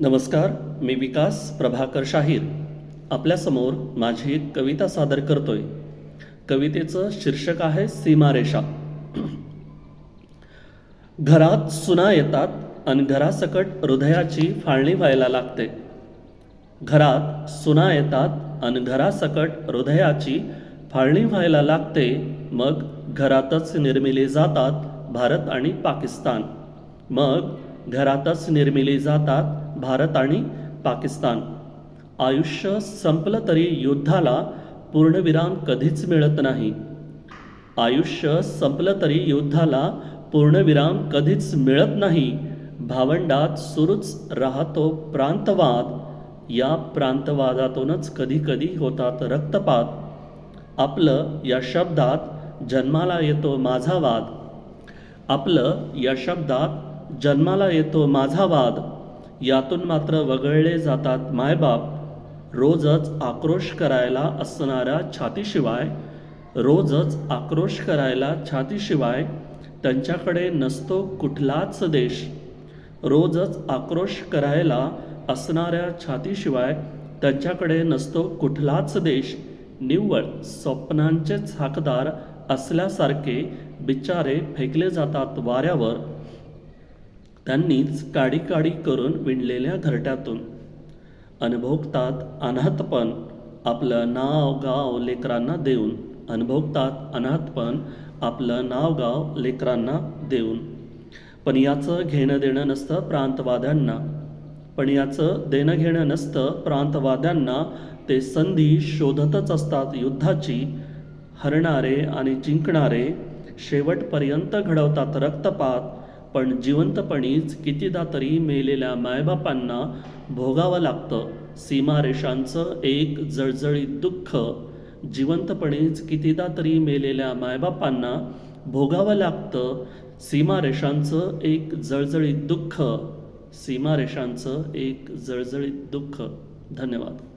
नमस्कार मी विकास प्रभाकर शाहीर. आपल्यासमोर माझी एक कविता सादर करतोय. कवितेचं शीर्षक आहे सीमारेषा. घरात सुना येतात आणि घरासकट हृदयाची फाळणी व्हायला लागते. घरात सुना येतात आणि घरासकट हृदयाची फाळणी व्हायला लागते. मग घरातच निर्मिले जातात भारत आणि पाकिस्तान. मग घरातच निर्मिली जातात भारत आणि पाकिस्तान. आयुष्य संपलं तरी युद्धाला पूर्णविराम कधीच मिळत नाही. आयुष्य संपलं तरी युद्धाला पूर्णविराम कधीच मिळत नाही. भावंडात सुरूच राहतो प्रांतवाद. या प्रांतवादातूनच कधीकधी होतात रक्तपात. आपलं या शब्दात जन्माला येतो माझा वाद. आपलं या शब्दात जन्माला येतो माझा वाद. यातून मात्र वगळले जातात मायबाप. रोजच आक्रोश करायला असणाऱ्या छातीशिवाय रोजच आक्रोश करायला छातीशिवाय त्यांच्याकडे नसतो कुठलाच देश. रोजच आक्रोश करायला असणाऱ्या छातीशिवाय त्यांच्याकडे नसतो कुठलाच देश. निव्वळ स्वप्नांचेच हाकदार असल्यासारखे बिचारे फेकले जातात वाऱ्यावर. त्यांनीच काडी काडी करून विणलेल्या घरट्यातून. अनुभोगतात अनाथपण आपलं नाव गाव लेकरांना देऊन. अनुभोगतात अनाथपण आपलं नाव गाव लेकरांना देऊन. पण याचं घेणं देणं नसतं प्रांतवाद्यांना. पण याचं देणं घेणं नसतं प्रांतवाद्यांना ते संधी शोधतच असतात युद्धाची. हरणारे आणि जिंकणारे शेवटपर्यंत घडवतात रक्तपात. पण जिवंतपणीच कितीदा तरी मेलेल्या मायबापांना भोगावं लागतं. सीमारेषांचं एक जळजळीत दुःख. जिवंतपणीच कितीदा तरी मेलेल्या मायबापांना भोगावं लागतं. सीमारेषांचं एक जळजळीत दुःख. सीमारेषांचं एक जळजळीत दुःख. धन्यवाद.